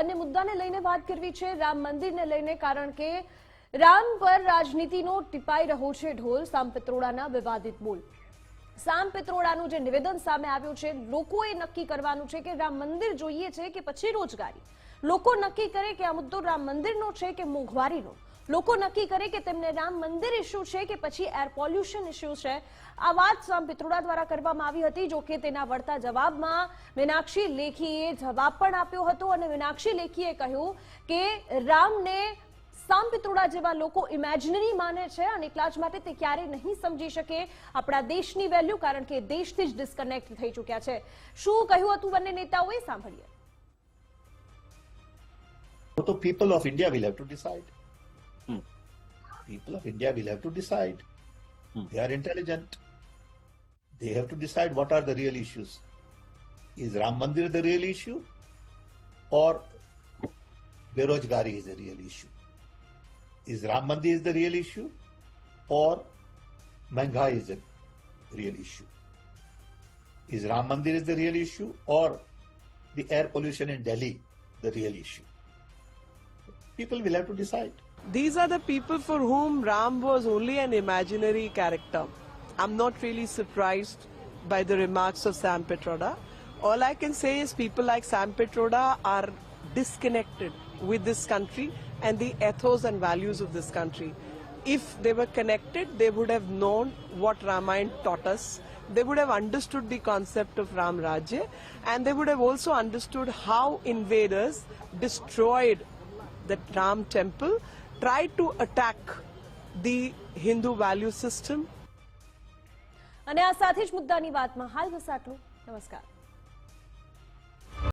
અન્ય મુદ્દાને લઈને વાત કરવી છે રામ મંદિરને લઈને, કારણ કે રામ પર રાજનીતિનો ટીપાઈ રહ્યો છે ઢોલ, સામ પિત્રોડાના વિવાદિત બોલ. સામ પિત્રોડાનું જે નિવેદન સામે આવ્યું છે, લોકોએ નક્કી કરવાનું છે કે રામ મંદિર જોઈએ છે કે પછી રોજગારી. લોકો નક્કી કરે કે આ મુદ્દો રામ મંદિરનો છે કે મોંઘવારીનો. લોકો નક્કી કરે કે તેમને રામ મંદિર ઇસ્યુ છે કે પછી એર પોલ્યુશન ઇસ્યુ છે. આ વાત સામ પિત્રોડા દ્વારા કરવામાં આવી હતી. જો કે તેના વળતા જવાબમાં મીનાક્ષી લેખીએ જવાબ પણ આપ્યો હતો અને મીનાક્ષી લેખીએ કહ્યું કે રામને સામ જેવા લોકો ઇમેજિનરી માને છે અને એટલા જ માટે તે ક્યારેય નહીં સમજી શકે આપણા દેશની વેલ્યુ કારણ કે દેશથી જ ડિસ્કનેક્ટ થઈ ચૂક્યા છે. શું કહ્યું હતું બંને નેતાઓએ? સાંભળીએ. તો people of India will have to to decide. People of India will have to decide. Hmm. They are intelligent. They have to decide what are the real issues. Is Ram Mandir the real issue? Or Berojgari is the real issue? Is Ram Mandir is the real issue? Or Manghai is the real issue? Is Ram Mandir is the real issue? Or the air pollution in Delhi the real issue? People will have to decide. These are the people for whom Ram was only an imaginary character. I'm not really surprised by the remarks of Sam Petroda. All I can say is people like Sam Petroda are disconnected with this country and the ethos and values of this country. If they were connected, they would have known what Ramayana taught us. They would have understood the concept of Ram Rajya and they would have also understood how invaders destroyed the Ram temple, tried to attack the Hindu value system અને આ સાથે જ મુદ્દાની વાતમાં હાલ બસ આટલું નમસ્કાર